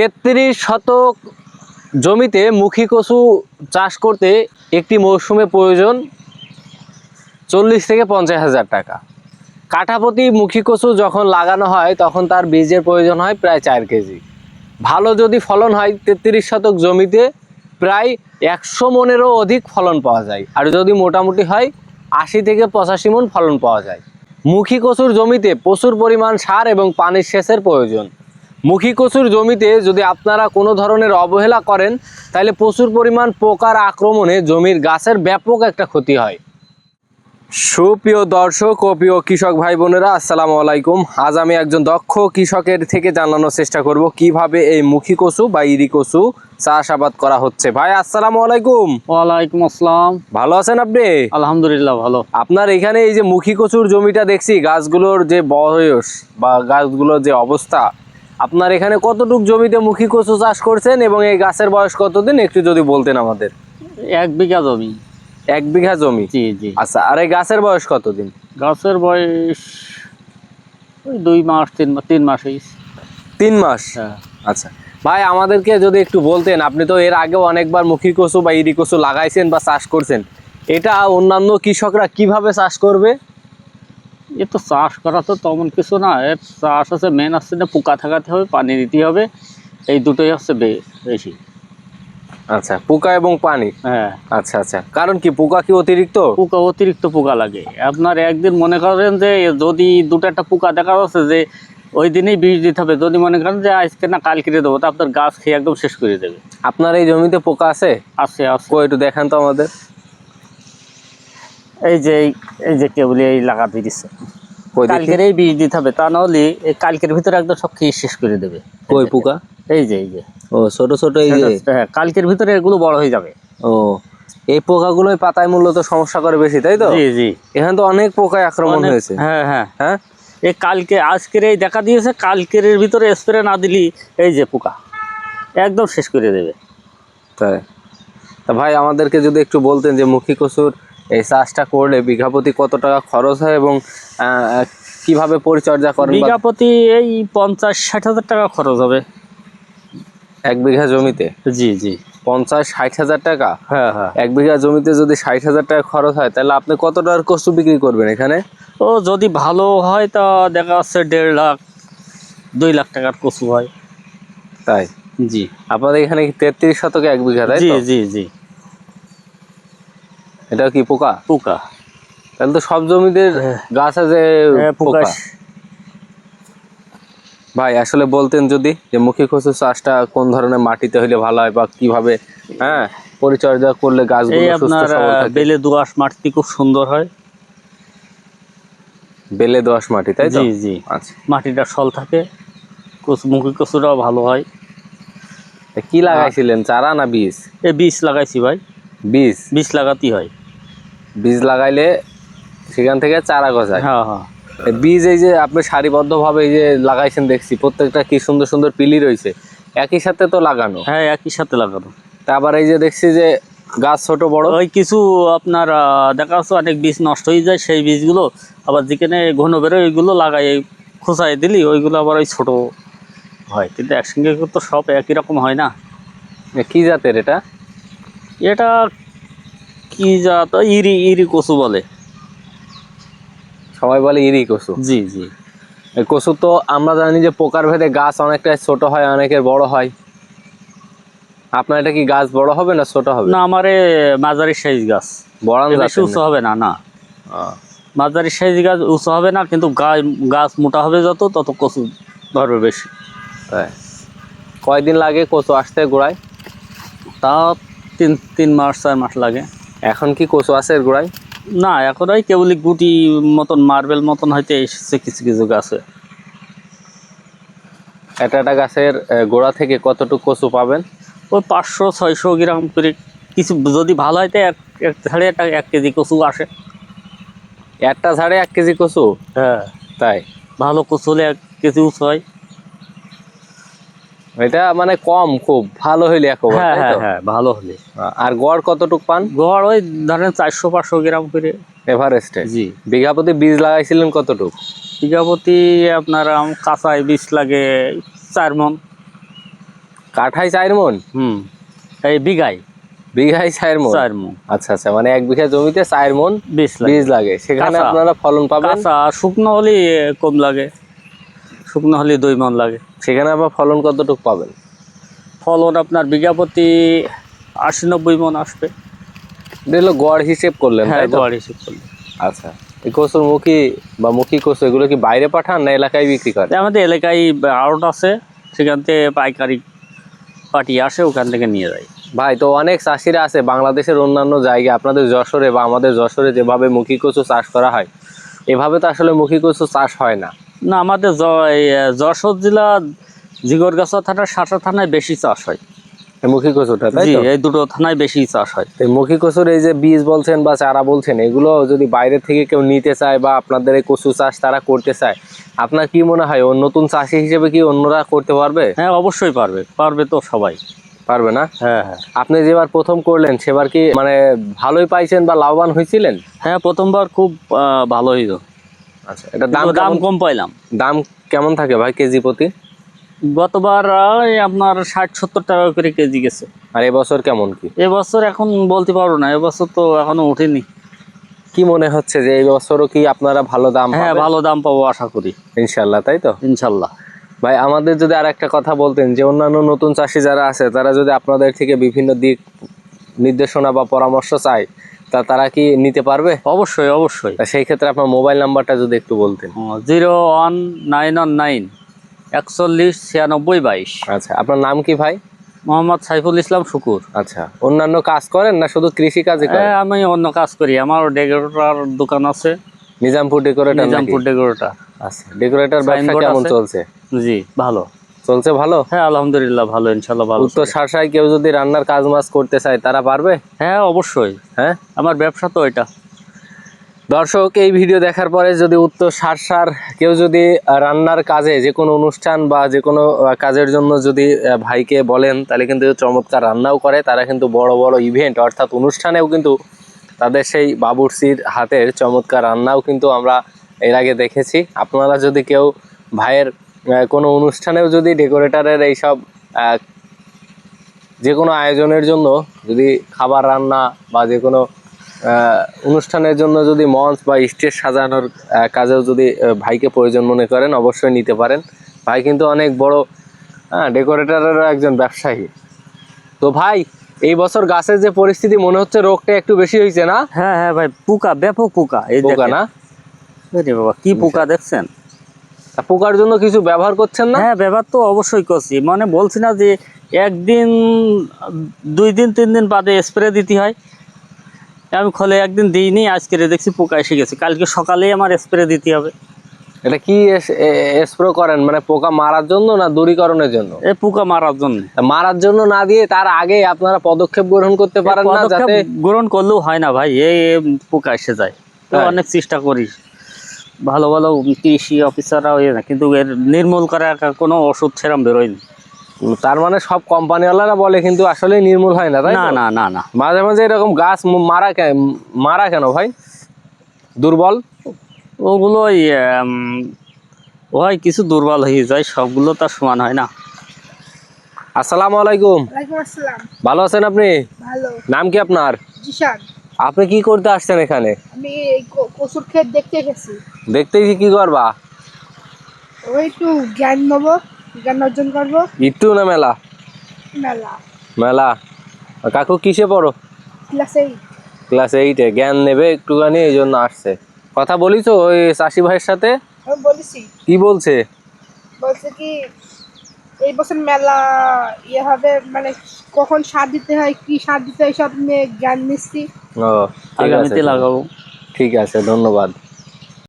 তেত্রিশ শতক জমিতে মুখী কচু চাষ করতে একটি মৌসুমে প্রয়োজন চল্লিশ থেকে পঞ্চাশ হাজার টাকা। কাঠাপতি মুখী কচু যখন লাগানো হয়, তখন তার বীজের প্রয়োজন হয় প্রায় চার কেজি। ভালো যদি ফলন হয়, তেত্রিশ শতক জমিতে প্রায় একশো মনেরও অধিক ফলন পাওয়া যায়। আর যদি মোটামুটি হয়, আশি থেকে পঁচাশি মন ফলন পাওয়া যায়। মুখী কচুর জমিতে প্রচুর পরিমাণ সার এবং পানির সেচের প্রয়োজন। মুখী কচুর জমিতে যদি আপনারা কোনো ধরনের অবহেলা করেন তাহলে প্রচুর পরিমাণ পোকার আক্রমণে জমির গাছের ব্যাপক একটা ক্ষতি হয়। সুপ্রিয় দর্শক ও প্রিয় কৃষক ভাই বোনেরা আসসালামু আলাইকুম। আজ আমি একজন দক্ষ কৃষকের থেকে জানানোর চেষ্টা করব কীভাবে এই মুখী কচু বা ইরি কচু চাষাবাদ করা হচ্ছে। ভাই আসসালামু আলাইকুম। ওয়ালাইকুম আসসালাম। ভালো আছেন আপনি? আলহামদুলিল্লাহ ভালো। আপনার এখানে এই যে মুখী কচুর জমিটা দেখছি গাছগুলোর যে বয়স বা গাছগুলোর যে অবস্থা আপনার এখানে কতটুক জমিতে মুখী কচু চাষ করছেন এবং এই গাছের বয়স কতদিন? একটু যদি বলতেন আমাদের। এক বিঘা জমি। এক বিঘা জমি? জি জি। আচ্ছা আর এই গাছের বয়স কতদিন? গাছের বয়স ওই দুই মাস তিন মাস তিন মাস তিন মাস? হ্যাঁ। আচ্ছা। ভাই আমাদেরকে যদি একটু বলতেন আপনি তো এর আগেও অনেকবার মুখী কচু বা ইরি কচু লাগাইছেন বা চাষ করছেন। এটা অন্যান্য কৃষকরা কীভাবে চাষ করবে? এ তো চাষ করা তো তেমন কিছু না এর চাষ হচ্ছে মেন হচ্ছে না পোকা থাকাতে হবে পানি দিতে হবে এই দুটোই হচ্ছে বে- বেশি। আচ্ছা পোকা এবং পানি? হ্যাঁ। আচ্ছা আচ্ছা। কারণ কি পোকা কি অতিরিক্ত? পোকা অতিরিক্ত পোকা লাগে। আপনার একদিন মনে করেন যে যদি দুটো একটা পোকা দেখা যাচ্ছে যে ওই দিনেই বীজ দিতে হবে যদি মনে করেন যে আজকে না কাল কেটে দেবো তো আপনার গাছ খেয়ে একদম শেষ করে দেবে। আপনার এই জমিতে পোকা আছে? আছে আছে। একটু দেখান তো আমাদের। এই যে এই- যে কেবল এই কই দেখি? কালকের এই বীজ দিতে হবে তা নাহলে এই কালকের ভিতরে একদম সব খেয়ে শেষ করে দেবে। কই পোকা? এই যে এই যে। ও ছোট ছোট এই যে? হ্যাঁ কালকের ভিতরে এগুলো বড় হয়ে যাবে। ও এই পোকাগুলোই পাতায় মূলত সমস্যা করে বেশি তাই তো? জি জি। এখানে তো অনেক পোকায় আক্রমণ হয়েছে। হ্যাঁ হ্যাঁ। হ্যাঁ? এই কালকে আজকের এই দেখা দিয়েছে কালকের ভিতরে স্প্রে না দিলি এই যে পোকা একদম শেষ করে দেবে। তাই। তা ভাই আমাদেরকে যদি একটু বলতেন যে মুখী কচুর এই চাষটা করলে বিঘা প্রতি কত টাকা খরচ হয় এবং কীভাবে পরিচর্যা করেন বা বিঘা প্রতি এই পঞ্চাশ ষাট হাজার টাকা খরচ হবে। এক বিঘা জমিতে? জি জি। পঞ্চাশ ষাট হাজার টাকা? হ্যাঁ হ্যাঁ। এক বিঘা জমিতে যদি ষাট হাজার টাকা খরচ হয় তাহলে আপনি কত টাকার কচু বিক্রি করবেন এখানে? ও যদি ভালো হয় তা দেখা যাচ্ছে দেড় লাখ দুই লাখ টাকার কচু হয়। তাই? জি। আপনাদের এখানে তেত্রিশ শতকে এক বিঘা তাই জি জি জি। এটা কি পোকা? পোকা। তাহলে তো সব জমিতে হ্যাঁ। গাছ আছে হ্যাঁ, পোকা। ভাই আসলে বলতেন যদি যে মুখী কচু চাষটা কোন ধরনের মাটিতে হইলে ভালো হয় বা কীভাবে হ্যাঁ পরিচর্যা করলে গাছগুলো সুস্থ আপনার সবল থাকে? বেলে দোআঁশ মাটি খুব সুন্দর হয়। বেলে দোআঁশ মাটি তাই জি জি। আচ্ছা। মাটিটা সল থাকে কচু মুখি কচুটাও ভালো হয়। কি লাগাইছিলেন চারা না বীজ? এই বীজ লাগাইছি ভাই। বীজ? বীজ লাগাতেই হয়। বীজ লাগাইলে সেখান থেকে চারা গজায়। হ্যাঁ হ্যাঁ। বীজ এই যে আপনি সারিবদ্ধভাবে এই যে লাগাইছেন দেখছি প্রত্যেকটা কি সুন্দর সুন্দর পিলি রয়েছে। একই সাথে তো লাগানো। হ্যাঁ একই সাথে লাগানো। তা আবার এই যে দেখছি যে গাছ ছোট বড়। ওই কিছু আপনার দেখা যাচ্ছে অনেক বীজ নষ্ট হয়ে যায় সেই বীজগুলো আবার যেখানে ঘন বেরোয় ওইগুলো লাগাই খোঁচাই দিলি ওইগুলো আবার ওই ছোট হয়। কিন্তু একসঙ্গে তো সব একই রকম হয় না। কি জাতের এটা? এটা কি জাত ইরি ইরি কচু বলে। সবাই বলে ইরি কচু। জি জি। কচু তো আমরা জানি যে পোকার ভেদে গাছ অনেকটা ছোট হয় অনেকের বড় হয়। আপনার এটা কি গাছ বড় হবে না ছোট হবে? না আমার মাঝারি সাইজ গাছ। বড়ান এ বেশি উঁচু হবে না না। মাঝারি সাইজ গাছ উঁচু হবে না কিন্তু গাছ গাছ মোটা হবে যত তত কচু ধরবে বেশি। তাই। কয়দিন লাগে কচু আসতে গোড়ায়? তা তিন তিন মাস চার মাস লাগে। এখন কি কচু আছে এর গোড়ায়? না এখন ওই কেবলই গুটি মতন মার্বেল মতন হয়তো এসেছে কিছু কিছু গাছে। একটা একটা গাছের গোড়া থেকে কতটুকু কচু পাবেন? ওই পাঁচশো ছয়শো গ্রাম করে কিছু যদি ভালো হয় তো এক এক ঝাড়ে একটা এক কেজি কচু আসে। একটা ঝাড়ে এক কেজি কচু? হ্যাঁ। তাই? ভালো কচু হলে এক কেজি উঁচু হয়। এটা মানে কম খুব ভালো হইলে একবার হ্যাঁ হ্যাঁ হ্যাঁ ভালো হলে আর গড় কতটুক পান? গড় ওই ধরেন চারশো পাঁচশো গ্রাম করে। এভারেস্টে? জি। বিঘা প্রতি বীজ লাগাইছিলেন কতটুক? বিঘাপতি আপনার কাঁচায় বীজ লাগে চার মন। কাঠায় চার মন? হুম এই বিঘায়। বিঘায় চার মন? চার মন। আচ্ছা আচ্ছা মানে এক বিঘা জমিতে চার মন বীজ লাগে। সেখানে আপনারা ফলন পাবেন? শুকনো হলে কম লাগে। শুকনো হলে দুই মন লাগে। সেখানে আবার ফলন কতটুকু পাবেন? ফলন আপনার বিঘা প্রতি আশি নব্বই মন আসবে। হলো গড় হিসেব করলেন হ্যাঁ গড় হিসেব করলে আচ্ছা এই কচুর মুখী বা মুখী কচু এগুলো কি বাইরে পাঠান না এলাকায় বিক্রি করে আমাদের এলাকায় আড়ট আছে সেখান থেকে পাইকারি পার্টি আসে ওখান থেকে নিয়ে যায়। ভাই তো অনেক চাষিরা আছে বাংলাদেশের অন্যান্য জায়গায় আপনাদের যশোরে বা আমাদের যশোরে যেভাবে মুখী কচু চাষ করা হয় এভাবে তো আসলে মুখী কচু চাষ হয় না। না আমাদের যশোর জেলা জিগরগাছা থানা সাঁটা থানায় বেশি চাষ হয়। মুখী কচুটা তাই তো? এই দুটো থানায় বেশি চাষ হয়। এই মুখী কচুর এই যে বীজ বলছেন বা চারা বলছেন এগুলো যদি বাইরে থেকে কেউ নিতে চায় বা আপনাদের এই কচু চাষ তারা করতে চায় আপনার কি মনে হয় ও নতুন চাষি হিসেবে কি অন্যরা করতে পারবে? হ্যাঁ অবশ্যই পারবে পারবে তো সবাই। পারবে না? হ্যাঁ হ্যাঁ। আপনি যেবার প্রথম করলেন সেবার কি মানে ভালোই পাইছেন বা লাভবান হয়েছিলেন? হ্যাঁ প্রথমবার খুব আহ, ভালো হইল। আচ্ছা এটা দাম দাম কম পাইলাম। দাম কেমন থাকে ভাই কেজি প্রতি? গতবার আপনার ষাট সত্তর টাকা করে কেজি গেছে। আর এবছর কেমন কি? এবছর এখন বলতে পারব না এবছর তো এখনও ওঠেনি। কি মনে হচ্ছে যে এই বছরও কি আপনারা ভালো দাম হ্যাঁ ভালো দাম পাবো আশা করি। ইনশাল্লাহ তাই তো? ইনশাল্লাহ। ভাই আমাদের যদি আর একটা কথা বলতেন যে অন্যান্য নতুন চাষি যারা আছে তারা যদি আপনাদের থেকে বিভিন্ন দিক নির্দেশনা বা পরামর্শ চায় তা তারা কি নিতে পারবে? অবশ্যই অবশ্যই। সেই ক্ষেত্রে আপনার মোবাইল নাম্বারটা যদি একটু বলতেন। Zero one nine one nine একচল্লিশ ছিয়ানব্বই বাইশ। আচ্ছা আপনার নাম কি ভাই? মোহাম্মদ সাইফুল ইসলাম শুকুর। আচ্ছা অন্যান্য কাজ করেন না শুধু কৃষি করেন? হ্যাঁ আমি অন্য কাজ করি। আমার ডেকোরেটর দোকান আছে। Nizampur decorator Nizampur decorator. আচ্ছা ডেকোরেটর ব্যবসা কেমন চলছে? জি ভালো। চলছে ভালো? হ্যাঁ আলহামদুলিল্লাহ ভালো ইনশাল্লাহ ভালো উত্তর সারসায় কেউ যদি রান্নার কাজ মাজ করতে চায় তারা পারবে? হ্যাঁ অবশ্যই। হ্যাঁ? আমার ব্যবসা তো এটা। দর্শক এই ভিডিও দেখার পরে যদি উত্তর সারসার কেউ যদি রান্নার কাজে যে কোনো অনুষ্ঠান বা যে কোনো কাজের জন্য যদি ভাইকে বলেন তাহলে কিন্তু চমৎকার রান্নাও করে। তারা কিন্তু বড় বড় ইভেন্ট অর্থাৎ অনুষ্ঠানেও কিন্তু তাদের সেই বাবুর্চির হাতের চমৎকার রান্নাও কিন্তু আমরা এর আগে দেখেছি। আপনারা যদি কেউ ভাইয়ের কোনো অনুষ্ঠানেও যদি ডেকোরেটরের এইসব যে কোনো আয়োজনের জন্য যদি খাবার রান্না বা যে কোনো অনুষ্ঠানের জন্য যদি মঞ্চ বা স্টেজ সাজানোর কাজেও যদি ভাইকে প্রয়োজন মনে করেন অবশ্যই নিতে পারেন। ভাই কিন্তু অনেক বড় হ্যাঁ ডেকোরেটরেরও একজন ব্যবসায়ী। তো ভাই এই বছর গাছের যে পরিস্থিতি মনে হচ্ছে রোগটা একটু বেশি হয়েছে না? হ্যাঁ হ্যাঁ ভাই পোকা ব্যাপক পোকা এই পোকা না? কি পোকা দেখছেন? তা পোকার জন্য কিছু ব্যবহার করছেন না? হ্যাঁ ব্যবহার তো অবশ্যই করছি। মানে বলছি না যে একদিন দুই দিন তিন দিন বাদে স্প্রে দিতে হয়। আমি খোলে একদিন দিইনি আজকে দেখছি পোকা এসে গেছে। কালকে সকালেই আমার স্প্রে দিতে হবে। এটা কি স্প্রে করেন? মানে পোকা মারার জন্য না দূরীকরণের জন্য? এ পোকা মারার জন্য। মারার জন্য না দিয়ে তার আগে আপনারা পদক্ষেপ গ্রহণ করতে পারেন না যাতে গ্রহণ করলেও হয় না ভাই। এই পোকা এসে যায়। অনেক চেষ্টা করি ভালো ভালো কৃষি অফিসাররা ওই না কিন্তু এর নির্মূল করার কোনো ওষুধ সেরম বেরোয়নি। তার মানে সব কোম্পানিওয়ালারা বলে কিন্তু আসলে নির্মূল হয় না তাই না না না না। মাঝে মাঝে এরকম গাছ মারা কেন মারা কেন ভাই? দুর্বল? ওগুলো ওই, হয় কিছু দুর্বল হয়ে যায় সবগুলো তার সমান হয় না। আসসালামু আলাইকুম। ভালো আছেন আপনি? নাম কি আপনার? জিশান। আপনি কি করতে আসছেন এখানে? আমি এই ক- কচুর ক্ষেত দেখতে গেছি। কি করবা? ওই একটু জ্ঞান নেব জ্ঞান অর্জন করব। একটু না মেলা? মেলা। মেলা। আর কাকু কিসে পড়ো? ক্লাস এইটে জ্ঞান নেবে একটুখানি এই জন্য আসছে। কথা বলিস ওই চাষি ভাইয়ের সাথে? আমি বলেছি। কি বলছে? বলছে কি এই বছর মেলা ইয়ে হবে মানে কখন সার দিতে হয় কি সার দিতে হয় সব নিয়ে জ্ঞান নিচ্ছি। আগামীতে লাগাবো। ঠিক আছে ধন্যবাদ।